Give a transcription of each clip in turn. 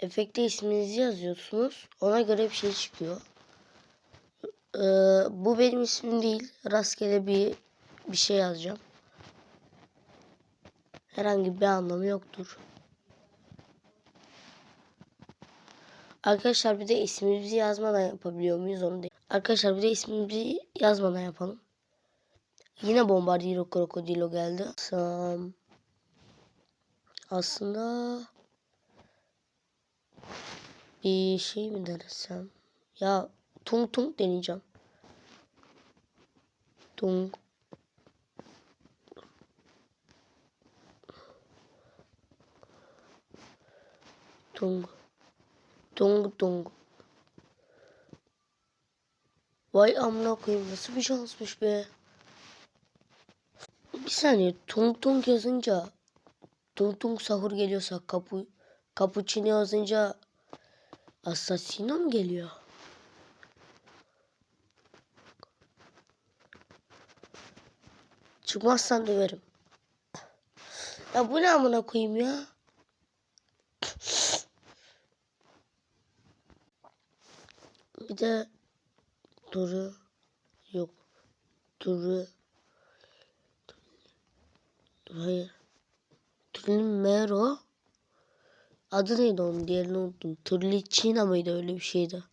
Efekte isminizi yazıyorsunuz. Ona göre bir şey çıkıyor. Ee, bu benim ismim değil. Rastgele bir bir şey yazacağım. Herhangi bir anlamı yoktur. Arkadaşlar bir de ismimizi yazmadan yapabiliyor muyuz onu değil. Arkadaşlar bir de ismimizi yazmadan yapalım. Yine Bombardiro Krokodilo geldi. Sam. Aslında bir şey mi denesem? Ya tung tung deneyeceğim. Tung. Tung. Tung tung. Vay amına koyayım nasıl bir şansmış be. Bir saniye tung tung yazınca tung tung sahur geliyorsa kapu cappuccino yazınca assassino mu geliyor? Çıkmazsan döverim. Ya bu ne amına koyayım ya? Bir de Duru yok. Duru Hayır. Trilmero Adı neydi onun diğerini unuttum. Turlicina mıydı öyle bir şeydi.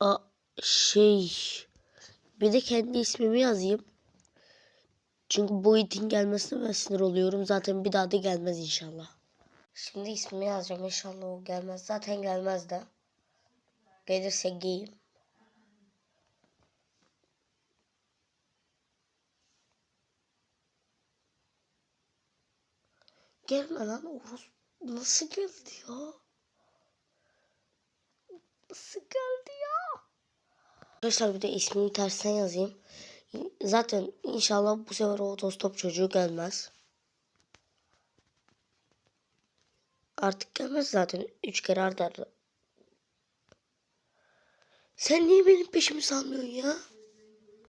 A şey bir de kendi ismimi yazayım. Çünkü bu itin gelmesine ben sinir oluyorum. Zaten bir daha da gelmez inşallah. Şimdi ismimi yazacağım inşallah o gelmez. Zaten gelmez de. Gelirse giyeyim. Gelme lan Oruz. Nasıl geldi ya? Nasıl geldi ya? Arkadaşlar bir de ismimi tersten yazayım. Zaten inşallah bu sefer o otostop çocuğu gelmez. Artık gelmez zaten. Üç kere arda. Sen niye benim peşimi salmıyorsun ya?